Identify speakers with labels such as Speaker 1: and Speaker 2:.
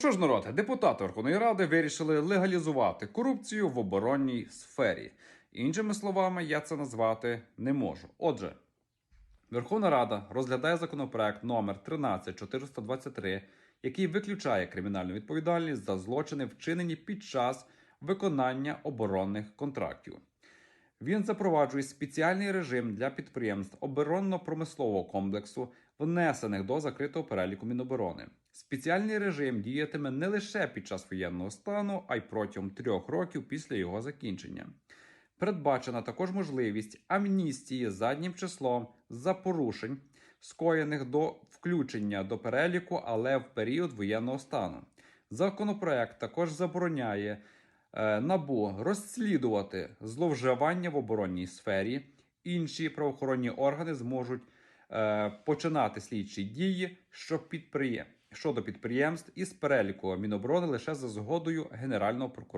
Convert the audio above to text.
Speaker 1: Що ж, народ, депутати Верховної Ради вирішили легалізувати корупцію в оборонній сфері. Іншими словами, я це назвати не можу. Отже, Верховна Рада розглядає законопроект номер 13423, який виключає кримінальну відповідальність за злочини, вчинені під час виконання оборонних контрактів. Він запроваджує спеціальний режим для підприємств оборонно-промислового комплексу, внесених до закритого переліку Міноборони. Спеціальний режим діятиме не лише під час воєнного стану, а й протягом трьох років після його закінчення. Передбачена також можливість амністії заднім числом за порушень, скоєних до включення до переліку, але в період воєнного стану. Законопроект також забороняє набу розслідувати зловживання в оборонній сфері. Інші правоохоронні органи зможуть е, починати слідчі дії щоб підприєм... щодо підприємств із переліку Міноборони лише за згодою Генерального прокурора.